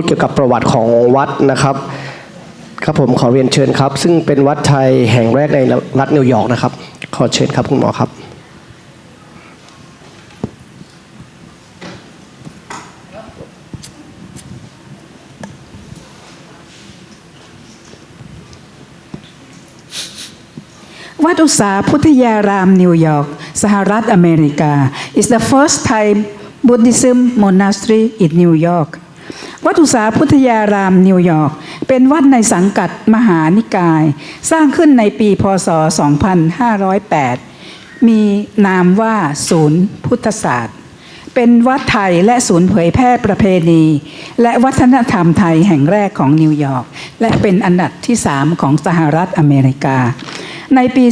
พูดเกี่ยวกับประวัติของวัดนะครับครับผมขอเรียนเชิญครับ ซึ่งเป็นวัดไทยแห่งแรกในรัฐนิวยอร์กนะครับ ขอเชิญครับคุณหมอครับวัดอุษาพุทธยารามนิวยอร์กสหรัฐอเมริกา is the first Thai Buddhism monastery in New York วัดอุษาพุทธยารามนิวยอร์กเป็นวัดในสังกัดมหานิกาย สร้างขึ้นในปีพศ 2508 มีนามว่าศูนย์พุทธศาสตร์ เป็นวัดไทยและศูนย์เผยแพร่ประเพณี และวัฒนธรรมไทยแห่งแรกของนิวยอร์กและเป็นอันดับที่ 3 ของสหรัฐอเมริกา ในปี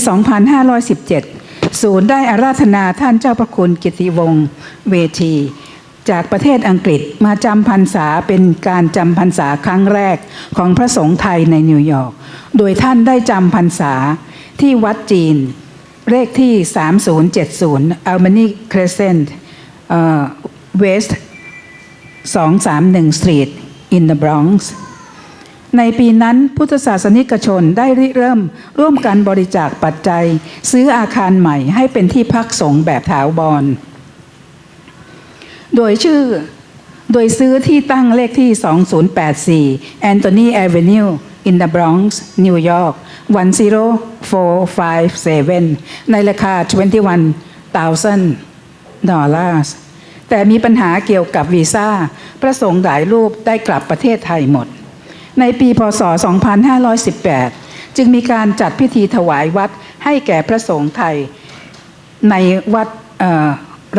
2517 ศูนย์ได้อาราธนาท่านเจ้าพระคุณกิติวงศ์เวที จากประเทศอังกฤษมาจำพรรษาเป็นการจำพรรษาครั้งแรกของพระสงฆ์ไทยในนิวยอร์ก โดยท่านได้จำพรรษาที่วัดจีน เลขที่ 3070 Albany Crescent West 231 Street in the Bronx ในปีนั้นพุทธศาสนิกชนได้ริเริ่มร่วมกันบริจาคปัจจัย ซื้ออาคารใหม่ให้เป็นที่พักสงฆ์แบบถาวร โดยชื่อ โดยซื้อที่ตั้งเลขที่ 2084 Anthony Avenue in the Bronx New York 10457 ในราคา 21,000 ดอลลาร์แต่มีปัญหาเกี่ยวกับวีซ่า พระสงฆ์หลายรูปได้กลับประเทศไทยหมด ในปีพศ 2518 จึงมีการจัดพิธีถวายวัดให้แก่พระสงฆ์ไทยในวัด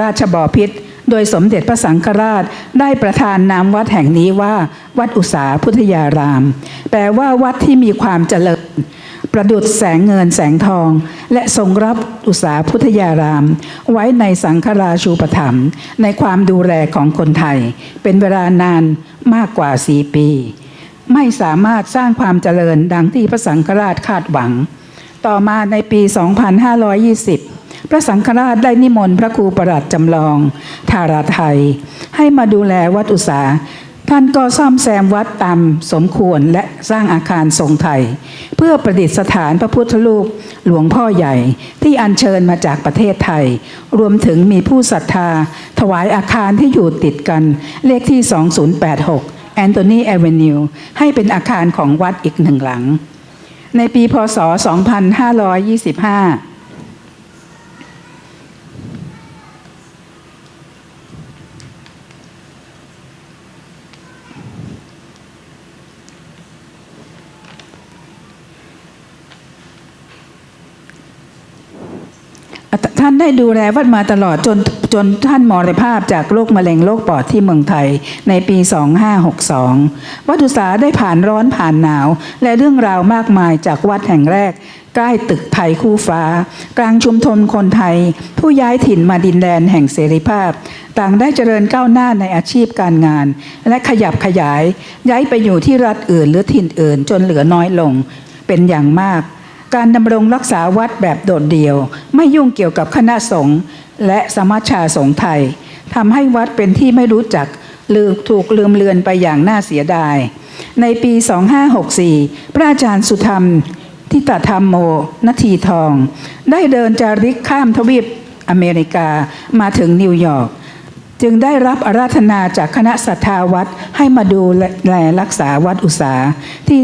ราชบอพิษ โดยสมเด็จพระสังฆราชได้ประทานนามวัดแห่งนี้ว่า วัดอุษาพุทธยาราม แปลว่าวัดที่มีความเจริญ ประดุดแสงเงินแสงทอง และทรงรับอุษาพุทธยาราม ไว้ในสังฆราชูปถัมภ์ในความดูแลของคนไทย เป็นเวลานานมากกว่าสี่ปี ไม่สามารถสร้างความเจริญดังที่พระสังฆราชคาดหวังต่อมาในปี 2520 พระสังฆราชได้นิมนต์พระครูประหลัดจำลอง ธาราไทย ให้มาดูแลวัดอุษาท่านก็ซ่อมแซมวัดตามสมควรและสร้างอาคารทรงไทย เพื่อประดิษฐานพระพุทธรูปหลวงพ่อใหญ่ที่อัญเชิญมาจากประเทศไทย รวมถึงมีผู้ศรัทธา ถวายอาคารที่อยู่ติดกัน เลขที่ 2086 แอนโทนีแอเวนิวให้เป็นอาคารของวัดอีกหนึ่งหลัง ในปีพศ 2525 ท่านได้ดูแลวัดมาตลอดจนจนท่านมรณภาพจากโรคมะเร็งโรคปอดที่เมืองไทยในปี 2562 วัดอุษาได้ผ่านร้อนผ่านหนาว และเรื่องราวมากมายจากวัดแห่งแรก ใกล้ตึกไทยคู่ฟ้า กลางชุมชนคนไทย ผู้ย้ายถิ่นมาดินแดนแห่งเสรีภาพ ต่างได้เจริญก้าวหน้าในอาชีพการงาน และขยับขยาย ย้ายไปอยู่ที่รัฐอื่นหรือถิ่นอื่น จนเหลือน้อยลงเป็นอย่างมาก การดำรงรักษาวัดแบบโดดเดี่ยว ไม่ยุ่งเกี่ยวกับคณะสงฆ์และสมัชชาสงฆ์ไทยทำให้วัดเป็นที่ไม่รู้จักลืมถูกลืมเลือนไปอย่างน่าเสียดาย ในปี 2564 พระอาจารย์สุธรรม ทิตธรรมโมนทีทอง ได้เดินจาริกข้ามทวีปอเมริกามาถึงนิวยอร์ก จึงได้รับอาราธนาจากคณะสัทธาวัดให้มาดูแลรักษาวัดอุษาที่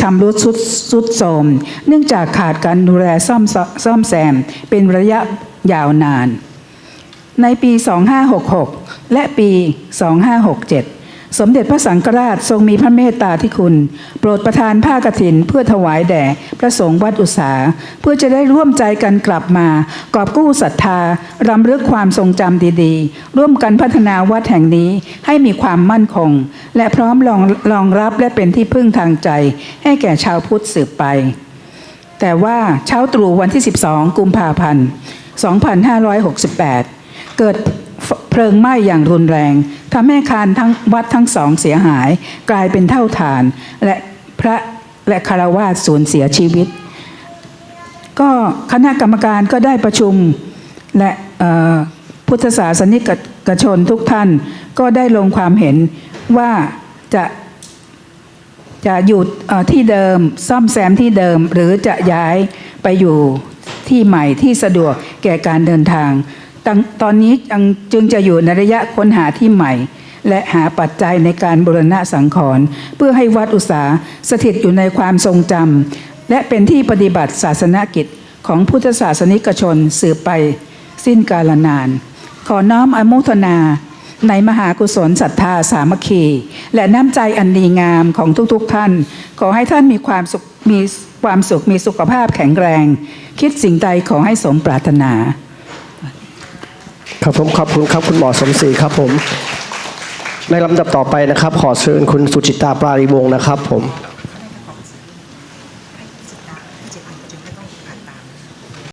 ชำรุดสุดสุดโทรมเนื่องจากขาดการดูแลซ่อมซ่อมแซมเป็นระยะยาวนาน ในปี 2566 และปี 2567 สมเด็จพระสังฆราชทรงมีพระเมตตาที่คุณ โปรดประทานผ้ากฐินเพื่อถวายแด่พระสงฆ์วัดอุษาเพื่อจะได้ร่วมใจกันกลับมากอบกู้ศรัทธารำลึกความทรงจำดีๆ ร่วมกันพัฒนาวัดแห่งนี้ให้มีความมั่นคง และพร้อมรองรองรับและเป็นที่พึ่งทางใจ ให้แก่ชาวพุทธสืบไป แต่ว่าเช้าตรู่วันที่ 12 กุมภาพันธ์ 2568 เกิดเพ ลิงไหม้อย่างรุนแรงทำให้อาคารทั้งวัดทั้งสองเสียหาย กลายเป็นเท่าฐาน และพระและคารวาสสูญเสียชีวิต ก็คณะกรรมการก็ได้ประชุมและพุทธศาสนิกชนทุกท่านก็ได้ลงความเห็นว่าจะจะอยู่ที่เดิมซ่อมแซมที่เดิมหรือจะย้ายไปอยู่ที่ใหม่ที่สะดวกแก่การเดินทาง ตอนนี้ยังจึงจะอยู่ในระยะค้นหาที่ใหม่ และหาปัจจัยในการบูรณะสังขรณ์เพื่อให้วัดอุษาสถิตอยู่ในความทรงจำและเป็นที่ปฏิบัติศาสนกิจของพุทธศาสนิกชนสืบไปสิ้นกาลนาน ขอน้อมอนุทนาในมหากุศลศรัทธาสามัคคี และน้ำใจอันดีงามของทุกๆทท่าน ขอให้ท่านมีความสุขมีความสุขมีสุขภาพแข็งแรง คิดสิ่งใดขอให้สมปรารถนา ครับผมขอบคุณครับคุณหมอสมศรีครับผม ในลำดับต่อไปนะครับ ขอเชิญคุณสุจิตาปรารีวงศ์นะครับผม